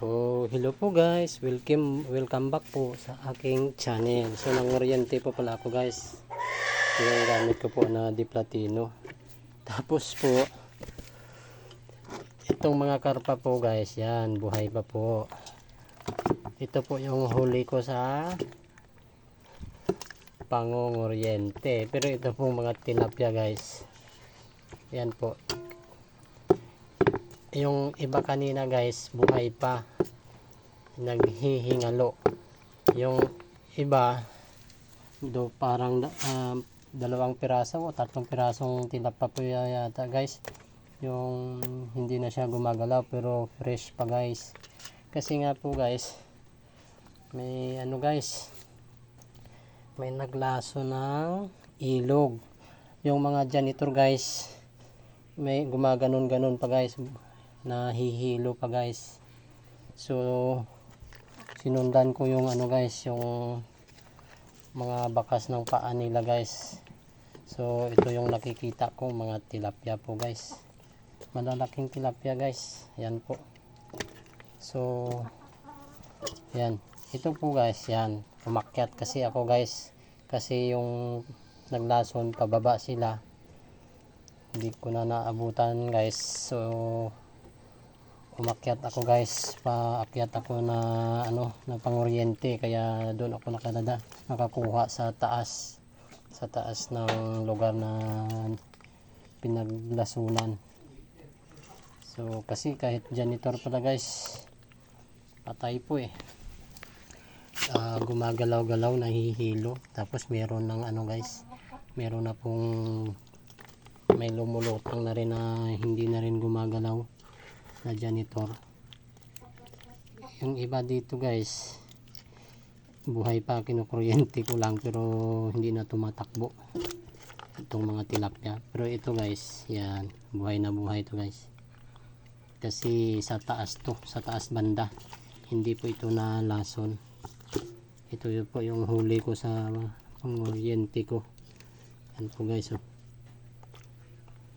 So, hello po guys. Welcome welcome back po sa aking channel. So, nangoriente po pala ako guys. Yung gamit ko po na di platino. Tapos po, itong mga karpa po guys, yan, buhay pa po. Ito po yung huli ko sa pangong oriente. Pero ito po mga tilapia guys. Yan po. Yung iba kanina guys, buhay pa. Naghihingalo. Yung iba, do parang ah, dalawang piraso o tatlong pirasong tilapia yata guys. Yung hindi na siya gumagalaw pero fresh pa guys. Kasi nga po guys, may ano guys, may naglaso ng ilog. Yung mga janitor guys, may gumaganon-ganon pa guys nahihilo pa guys. So sinundan ko yung ano guys yung mga bakas ng paa nila guys. So ito yung nakikita ko mga tilapia po guys. Malalaking tilapia guys. Yan po. So yan. Ito po guys yan. Umakyat kasi ako guys. Kasi yung naglason pababa sila. Hindi ko na naabutan guys. So umakyat ako guys. Paakyat ako na ano na pangoryente kaya doon ako nakalada nakakuha sa taas. Sa taas ng lugar na pinaglasunan. So kasi kahit janitor pala guys patay po eh. Ah, gumagalaw-galaw nahihilo. Tapos meron ng ano guys meron na pong may lumulutang na rin na hindi na rin gumagalaw na janitor. Yung iba dito guys buhay pa kinukuryente ko lang pero hindi na tumatakbo itong mga tilapia. Pero ito guys yan buhay na buhay to guys. Kasi sa taas to sa taas banda hindi po ito na lason. Ito po yung huli ko sa panguryente ko. Yan po guys oh.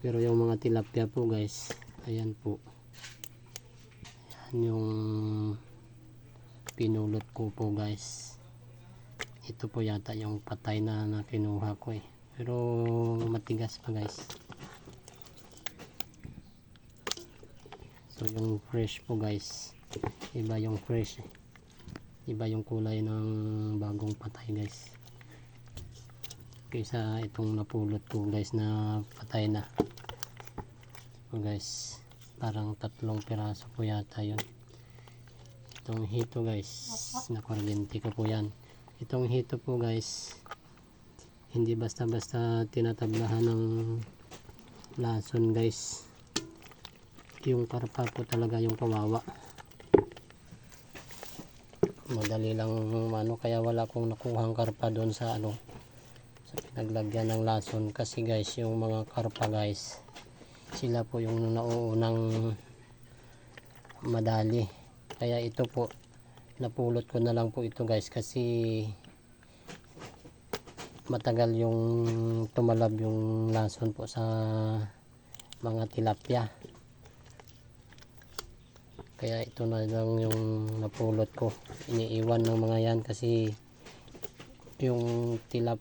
pero yung mga tilapia po guys ayan po yung pinulot ko po guys. Ito po yata yung patay na, na ko eh. Pero matigas pa guys. So yung fresh po guys. Iba yung fresh eh. iba yung kulay ng bagong patay guys. Kaysa itong napulot ko guys na patay na. So guys parang tatlong piraso po yata yun. Itong hito guys. Nakuryente ko po yan. Itong hito po guys hindi basta basta tinatablahan ng lason guys. Yung karpa po talaga yung kawawa. Madali lang ano kaya wala akong nakuhang karpa doon sa ano sa pinaglagyan ng lason. Kasi guys yung mga karpa guys sila po yung nauunang madali. Kaya ito po napulot ko na lang po ito guys kasi matagal yung tumalab yung lason po sa mga tilapia. Kaya ito na lang yung napulot ko. Iniiwan ng mga yan kasi yung tilap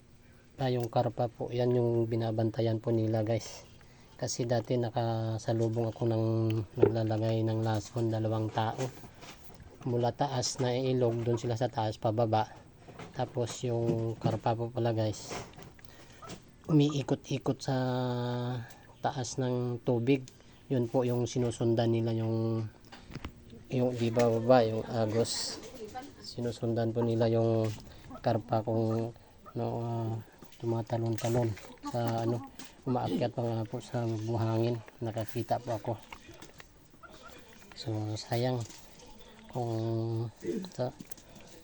ah, yung karpa po yan yung binabantayan po nila guys kasi dati nakasalubong ako ng naglalagay ng lason dalawang tao. Mula taas na ilog doon sila sa taas pababa. Tapos yung karpa po pala guys umiikot-ikot sa taas ng tubig. Yun po yung sinusundan nila yung yung di ba baba yung agos. Sinusundan po nila yung karpa kung no, ah, tumatalon-talon sa ano umaakyat pa nga po sa buhangin. Nakakita po ako. So sayang kung sa,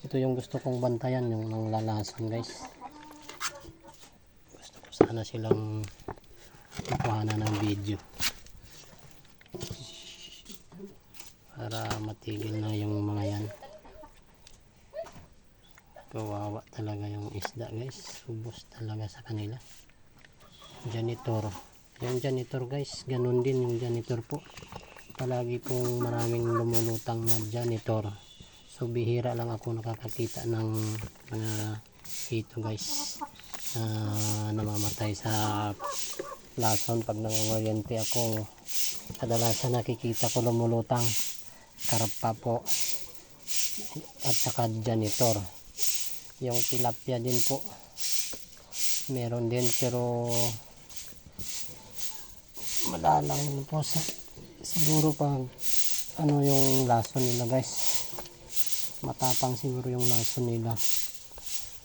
ito yung gusto kong bantayan yung nang lalason guys. Gusto ko sana silang makuha na ng video. Para matigil na yung mga yan kawawa talaga yung isda guys ubos talaga sa kanila janitor yung janitor guys ganun din yung janitor po palagi pong maraming lumulutang na janitor. So bihira lang ako nakakakita ng mga hito guys na namamatay sa lason pag nangunguryente ako. Kadalasan nakikita ko lumulutang karpa po at saka janitor. Yung tilapia din po. Meron din pero madalang po sa siguro pag ano yung lason nila guys. Matapang siguro yung lason nila.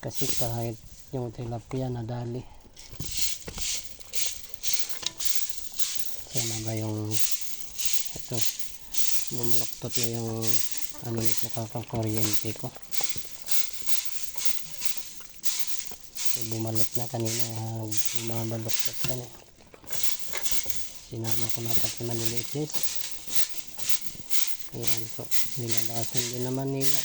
Kasi kahit yung tilapia nadali. Sana ba yung ito bumalaktot na yung ano nito kakakuryente ko so, bumalot na kanina bumabaloktot ka na. Sinama ko na pati maliliit guys ayan so nilalason din naman nila